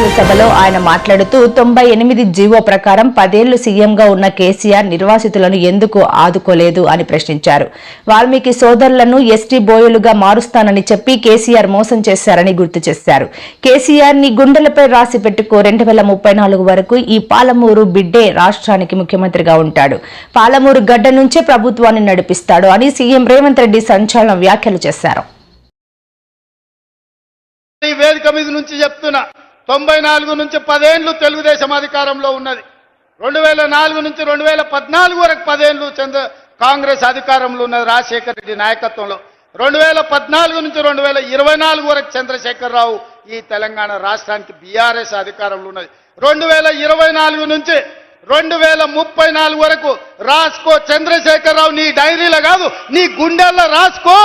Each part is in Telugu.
విలేకరుల సభలో ఆయన మాట్లాడుతూ తొంభై ఎనిమిది జీవో ప్రకారం పదేళ్ళు సీఎంగా ఉన్న కేసీఆర్ నిర్వాసితులను ఎందుకు ఆదుకోలేదు అని ప్రశ్నించారు. వాల్మీకి సోదరులను ఎస్టీ బోయలుగా మారుస్తానని చెప్పి కేసీఆర్ మోసం చేశారని గుర్తు చేశారు. కేసీఆర్ని గుండెలపై రాసి పెట్టుకో రెండు వేల ముప్పై నాలుగు వరకు ఈ పాలమూరు బిడ్డే రాష్ట్రానికి ముఖ్యమంత్రిగా ఉంటాడు. పాలమూరు గడ్డ నుంచే ప్రభుత్వాన్ని నడిపిస్తాడు అని సీఎం రేవంత్ రెడ్డి సంచలన వ్యాఖ్యలు చేశారు. ఈ వేదిక మీద నుంచి చెప్తున్నా తొంభై నాలుగు నుంచి పదేండ్లు తెలుగుదేశం అధికారంలో ఉన్నది. రెండు వేల నాలుగు నుంచి రెండు వేల పద్నాలుగు వరకు పదేండ్లు చంద్ర కాంగ్రెస్ అధికారంలో ఉన్నది రాజశేఖర రెడ్డి నాయకత్వంలో. రెండు వేల పద్నాలుగు నుంచి రెండు వేల ఇరవై నాలుగు వరకు చంద్రశేఖరరావు ఈ తెలంగాణ రాష్ట్రానికి బీఆర్ఎస్ అధికారంలో ఉన్నది. రెండు వేల ఇరవై నాలుగు నుంచి రెండు వేల ముప్పై నాలుగు వరకు రాసుకో చంద్రశేఖరరావు నీ డైరీలో కాదు నీ గుండెల్లో రాసుకో.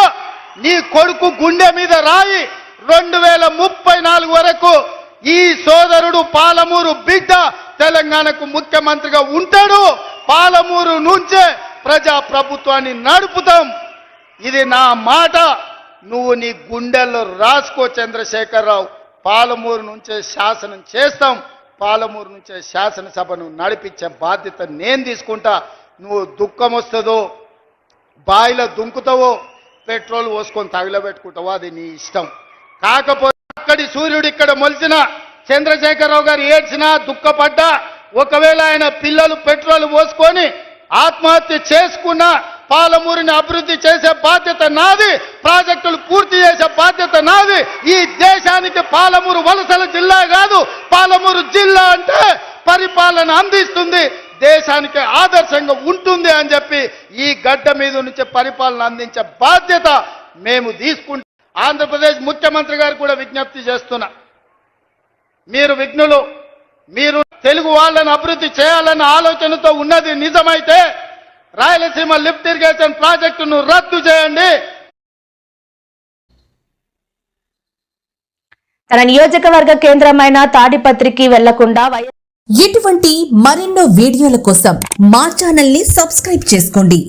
నీ కొడుకు గుండె మీద రాయి. రెండు వేల ముప్పై నాలుగు వరకు ఈ సోదరుడు పాలమూరు బిడ్డ తెలంగాణకు ముఖ్యమంత్రిగా ఉంటాడు. పాలమూరు నుంచే ప్రజా ప్రభుత్వాన్ని నడుపుతాం. ఇది నా మాట. నువ్వు నీ గుండెల్లో రాసుకో చంద్రశేఖరరావు. పాలమూరు నుంచే శాసనం చేస్తాం. పాలమూరు నుంచే శాసనసభను నడిపించే బాధ్యత నేను తీసుకుంటా. నువ్వు దుఃఖం వస్తుందో బాయిలో దుంకుతావో పెట్రోల్ పోసుకొని తగిలబెట్టుకుంటావో అది నీ ఇష్టం. కాకపోతే అక్కడి సూర్యుడు ఇక్కడ మొలిచిన చంద్రశేఖరరావు గారు ఏడ్చినా దుఃఖపడ్డా ఒకవేళ ఆయన పిల్లలు పెట్రోల్ పోసుకొని ఆత్మహత్య చేసుకున్నా పాలమూరిని అభివృద్ధి చేసే బాధ్యత నాది ప్రాజెక్టులు పూర్తి చేసే బాధ్యత నాది. ఈ దేశానికి పాలమూరు వలసల జిల్లా కాదు పాలమూరు జిల్లా అంటే పరిపాలన అందిస్తుంది దేశానికి ఆదర్శంగా ఉంటుంది అని చెప్పి ఈ గడ్డ మీద నుంచి పరిపాలన అందించే బాధ్యత మేము తీసుకుంటాం ఆంధ్రప్రదేశ్ ముఖ్యమంత్రి గారు కూడా విజ్ఞప్తి చేస్తున్నా. మీరు విఘ్నులు మీరు తెలుగు వాళ్ళని అభివృద్ధి చేయాలన్న ఆలోచనతో ఉన్నది నిజమైతే రాయలసీమ లిఫ్ట్ ఇరిగేషన్ ప్రాజెక్టును రద్దు చేయండి. తన నియోజకవర్గ కేంద్రమైన తాడిపత్రికి వెళ్ళకుండా ఇటువంటి మరెన్నో వీడియోల కోసం మా ఛానల్ని సబ్స్క్రైబ్ చేసుకోండి.